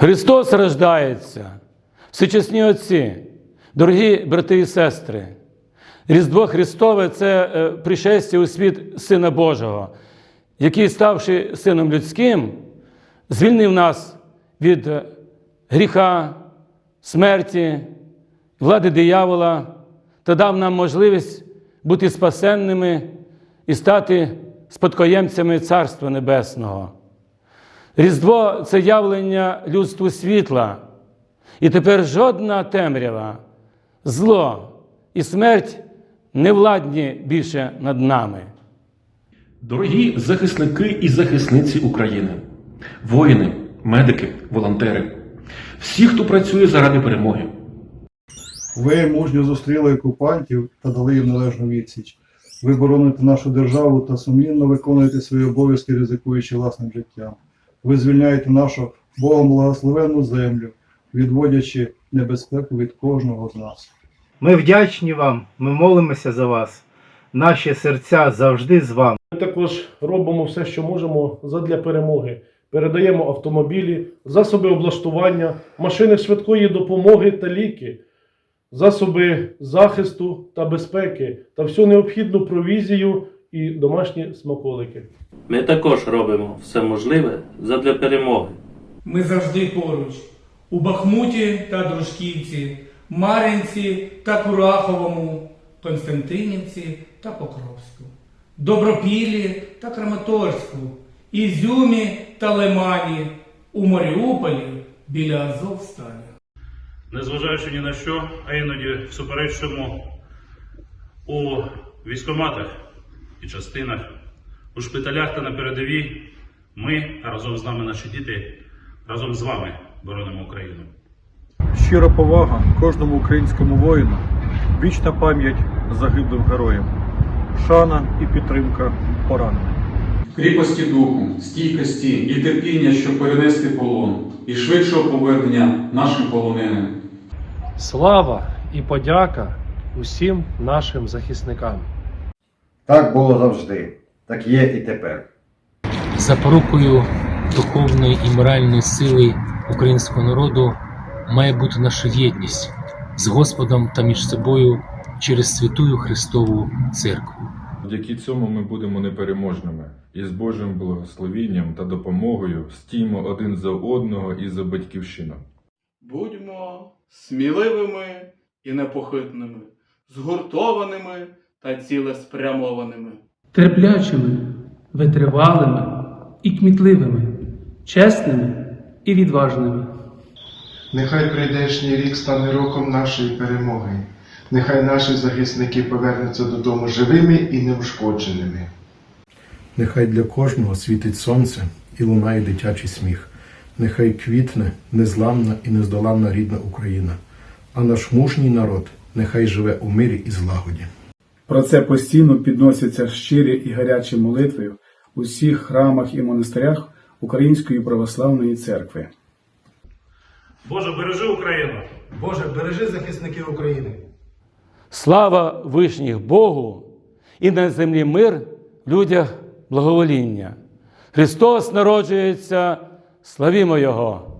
Христос рождається, всечесні отці, дорогі брати і сестри. Різдво Христове це е, пришестя у світ Сина Божого, який, ставши Сином людським, звільнив нас від е, гріха, смерті, влади диявола та дав нам можливість бути спасенними і стати спадкоємцями Царства Небесного. Різдво це явлення людству світла, і тепер жодна темрява, зло і смерть не владні більше над нами. Дорогі захисники і захисниці України, воїни, медики, волонтери, всі, хто працює заради перемоги. Ви мужньо зустріли окупантів та дали їм належну відсіч. Ви бороните нашу державу та сумлінно виконуєте свої обов'язки, ризикуючи власним життям. Ви звільняєте нашу Богом благословенну землю, відводячи небезпеку від кожного з нас. Ми вдячні вам, ми молимося за вас. Наші серця завжди з вами. Ми також робимо все, що можемо задля перемоги. Передаємо автомобілі, засоби облаштування, машини швидкої допомоги та ліки, засоби захисту та безпеки та всю необхідну провізію і домашні смаколики. Ми також робимо все можливе задля перемоги. Ми завжди поруч. У Бахмуті та Дружківці, Мар'їнці та Кураховому, Константинівці та Покровську, Добропіллі та Краматорську, Ізюмі та Лимані, у Маріуполі біля Азовсталі. незважаючи ні на що, а іноді всуперечимо у військоматах і частинах, у шпиталях та на передовій, ми, а разом з нами наші діти, разом з вами боронимо Україну. Щира повага кожному українському воїну, вічна пам'ять загиблим героям, шана і підтримка поранених. кріпості духу, стійкості і терпіння, щоб перенести полон, і швидшого повернення нашим полоненим. Слава і подяка усім нашим захисникам. Так було завжди, так є і тепер. Запорукою духовної і моральної сили українського народу має бути наша єдність з Господом та між собою через святую Христову Церкву. Завдяки цьому ми будемо непереможними і з Божим благословінням та допомогою стіймо один за одного і за батьківщину. Будьмо сміливими і непохитними, згуртованими та цілеспрямованими. Терплячими, витривалими і кмітливими, чесними і відважними. Нехай прийдешній рік стане роком нашої перемоги. Нехай наші захисники повернуться додому живими і неушкодженими. Нехай для кожного світить сонце і лунає дитячий сміх. Нехай квітне незламна і нездоланна рідна Україна, а наш мужній народ нехай живе у мирі і злагоді. Про це постійно підносяться щирі і гарячі молитви у всіх храмах і монастирях Української православної церкви. Боже, бережи Україну! Боже, бережи захисників України. Слава вишніх Богу і на землі мир, в людях благовоління. Христос народжується, славімо Його!